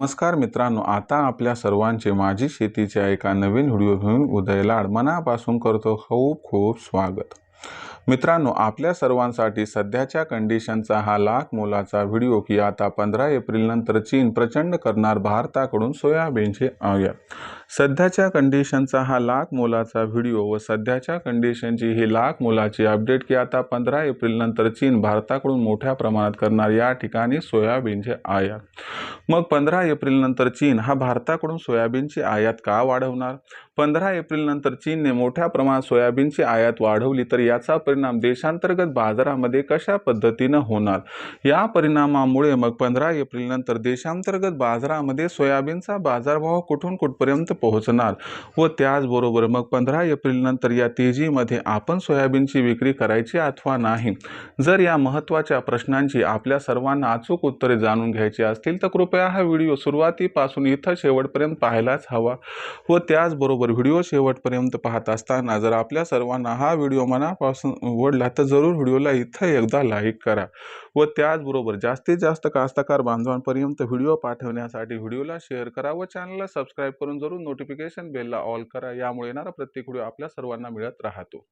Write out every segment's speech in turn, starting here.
नमस्कार मित्रांनो आता आपल्या सर्वांचे माझी शेतीच्या एका नवीन व्हिडिओ घेऊन उदयलाड मनापासून करतो खूप खूप स्वागत. मित्रांनो आपल्या सर्वांसाठी सध्याच्या कंडिशनचा हा लाख मोलाचा व्हिडिओ की आता पंधरा एप्रिल नंतर चीन प्रचंड करणार भारताकडून सोयाबीनचे आयात. सध्याच्या कंडिशनचा हा लाख मोलाचा व्हिडिओ व सध्याच्या कंडिशनची ही लाख मोलाची अपडेट की आता पंधरा एप्रिल नंतर चीन भारताकडून मोठ्या प्रमाणात करणार या ठिकाणी सोयाबीनचे आयात. मग पंधरा एप्रिल नंतर चीन हा भारताकडून सोयाबीनची आयात का वाढवणार? पंधरा एप्रिल नंतर चीनने मोठ्या प्रमाणात सोयाबीनची आयात वाढवली तर याचा परिणाम देशांतर्गत बाजारामध्ये कशा पद्धतीनं होणार? या परिणामामुळे मग पंधरा एप्रिल नंतर देशांतर्गत बाजारामध्ये सोयाबीनचा बाजारभाव कुठून कुठपर्यंत पोहोचणार व त्याचबरोबर मग पंधरा एप्रिलनंतर या तेजीमध्ये आपण सोयाबीनची विक्री करायची अथवा नाही. जर या महत्त्वाच्या प्रश्नांची आपल्या सर्वांना अचूक उत्तरे जाणून घ्यायची असतील तर कृपया हा व्हिडिओ सुरुवातीपासून इथं शेवटपर्यंत पाहायलाच हवा व त्याचबरोबर व्हिडिओ शेवटपर्यंत पाहत असताना जर आपल्या सर्वांना हा व्हिडिओ मनापासून आवडला तर जरूर व्हिडिओला इथं एकदा लाईक करा व त्याचबरोबर जास्तीत जास्त कास्तकार बांधवांपर्यंत व्हिडिओ पाठवण्यासाठी व्हिडिओला शेअर करा व चॅनलला सबस्क्राईब करून जरूर नोटिफिकेशन बेलला ऑल करा. यामुळे येणारा प्रत्येक व्हिडिओ आपल्या सर्वांना मिळत राहतो.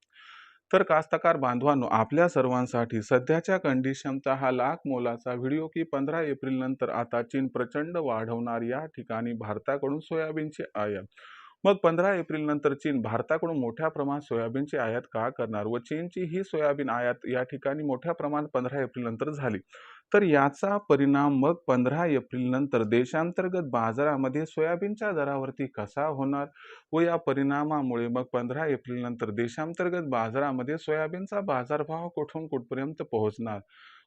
तर कास्तकार बांधवांनो आपल्या सर्वांसाठी सध्याच्या कंडिशनचा हा लाख मोलाचा व्हिडिओ की पंधरा एप्रिल नंतर आता चीन प्रचंड वाढवणार या ठिकाणी भारताकडून सोयाबीनची आयात. मग पंधरा एप्रिल नंतर चीन भारताकडून मोठ्या प्रमाणात सोयाबीनची आयात का करणार व चीनची ही सोयाबीन आयात या ठिकाणी मोठ्या प्रमाणात पंधरा एप्रिल नंतर झाली. तर याचा परिणाम मग पंधरा एप्रिल नंतर देशांतर्गत बाजारामध्ये सोयाबीनच्या दरावरती कसा होणार व या परिणामामुळे मग पंधरा एप्रिल नंतर देशांतर्गत बाजारामध्ये सोयाबीनचा बाजारभाव कुठून कुठपर्यंत पोहोचणार?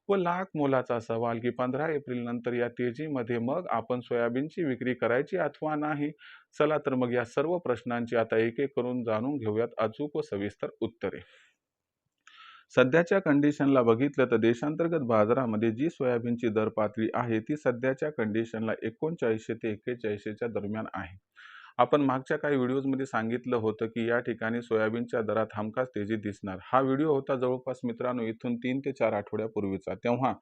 व लाख मोलाचा सवाल की पंधरा एप्रिल नंतर या तेजीमध्ये मग आपण सोयाबीनची विक्री करायची अथवा नाही? चला तर मग या सर्व प्रश्नांची आता एक एक करून जाणून घेऊयात अचूक व सविस्तर उत्तरे. सध्याच्या कंडिशनला बघितलं तर देशांतर्गत बाजारामध्ये जी सोयाबीनची दर पातळी आहे ती सध्याच्या कंडिशनला एकोणचाळीसशे ते एक्केचाळीसशेच्या दरम्यान आहे. आपण मागच्या काही व्हिडिओजमध्ये सांगितलं होतं की या ठिकाणी सोयाबीनच्या दरात हमखास तेजी दिसणार. हा व्हिडिओ होता जवळपास मित्रांनो इथून तीन ते चार आठवड्यापूर्वीचा. तेव्हा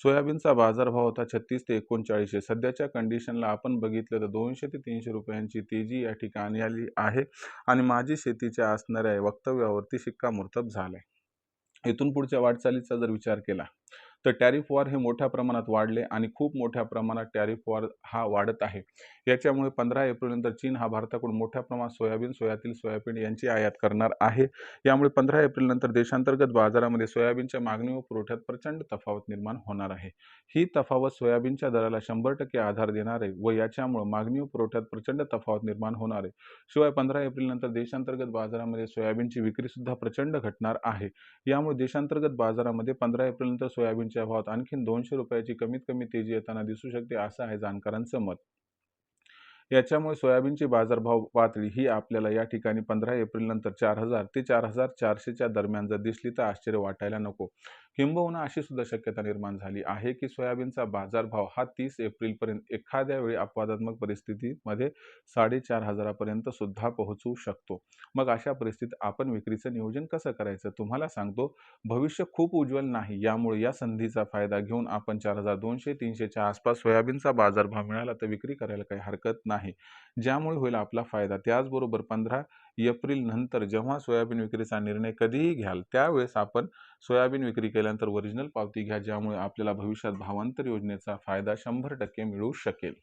सोयाबीनचा बाजारभाव होता छत्तीस ते एकोणचाळीसशे. सध्याच्या कंडिशनला आपण बघितलं तर दोनशे ते तीनशे रुपयांची तेजी या ठिकाणी आली आहे आणि माझी शेतीच्या असणाऱ्या वक्तव्यावरती शिक्कामोर्तब झालं आहे इथून पुढच्या वाटचालीचा जर विचार केला तर टॅरिफ वॉर हे मोठ्या प्रमाणात वाढले आणि खूप मोठ्या प्रमाणात टॅरिफ वॉर हा वाढत आहे. याच्यामुळे पंधरा एप्रिलनंतर चीन हा भारताकडून मोठ्या प्रमाणात सोयाबीन सोयातील सोयाबीन यांची आयात करणार आहे. यामुळे पंधरा एप्रिलनंतर देशांतर्गत बाजारामध्ये सोयाबीनच्या मागणी व पुरवठ्यात प्रचंड तफावत निर्माण होणार आहे. ही तफावत सोयाबीनच्या दराला शंभर टक्के आधार देणार आहे व याच्यामुळे मागणी व पुरवठ्यात प्रचंड तफावत निर्माण होणार आहे. शिवाय पंधरा एप्रिलनंतर देशांतर्गत बाजारामध्ये सोयाबीनची विक्रीसुद्धा प्रचंड घटणार आहे. यामुळे देशांतर्गत बाजारामध्ये पंधरा एप्रिलनंतर सोयाबीनची सोयाबीनच्या भावात आणखी दोनशे रुपयाची कमीत कमी तेजी येताना दिसू शकते असं आहे जाणकारांचं मत. याच्यामुळे सोयाबीनची बाजारभाव पातळी ही आपल्याला या ठिकाणी पंधरा एप्रिल नंतर चार हजार ते चार हजार चारशेच्या दरम्यान जर दिसली तर आश्चर्य वाटायला नको. किंबहुना अशी सुद्धा शक्यता निर्माण झाली आहे की सोयाबीनचा बाजारभाव हा तीस एप्रिलपर्यंत एखाद्या वेळी अपवादात्मक परिस्थितीमध्ये साडेचार हजारापर्यंत सुद्धा पोहोचू शकतो. मग अशा परिस्थितीत आपण विक्रीचं नियोजन कसं करायचं? तुम्हाला सांगतो भविष्य खूप उज्ज्वल नाही. यामुळे या संधीचा फायदा घेऊन आपण चार हजार दोनशे तीनशेच्या आसपास सोयाबीनचा बाजारभाव मिळाला तर विक्री करायला काही हरकत नाही. नाही ज्यामुळे होईल आपला फायदा. त्याचबरोबर पंधरा एप्रिल नंतर जेव्हा सोयाबीन विक्रीचा निर्णय कधीही घ्याल त्यावेळेस आपण सोयाबीन विक्री केल्यानंतर ओरिजिनल पावती घ्या ज्यामुळे आपल्याला भविष्यात भावांतर योजनेचा फायदा शंभर टक्के मिळू शकेल.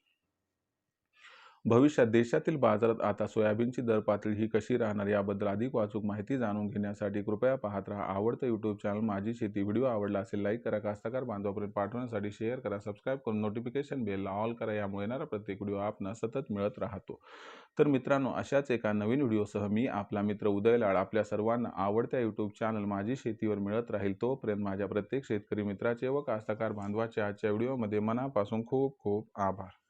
भविष्यात देशातील बाजारात आता सोयाबीनची दर पातळी ही कशी राहणार याबद्दल अधिक वाचूक माहिती जाणून घेण्यासाठी कृपया पाहत राहा. आवडतं यूट्यूब चॅनल माझी शेती व्हिडिओ आवडला असेल लाईक करा. कास्तकार बांधवापर्यंत पाठवण्यासाठी शेअर करा. सबस्क्राईब करून नोटिफिकेशन बेलला ऑल करा. यामुळे येणारा प्रत्येक व्हिडिओ आपणा सतत मिळत राहतो. तर मित्रांनो अशाच एका नवीन व्हिडिओसह मी आपला मित्र उदय लाड आपल्या सर्वांना आवडत्या यूट्यूब चॅनल माझी शेतीवर मिळत राहील तोपर्यंत माझ्या प्रत्येक शेतकरी मित्राचे व कास्तकार बांधवाचे आजच्या व्हिडिओमध्ये मनापासून खूप खूप आभार.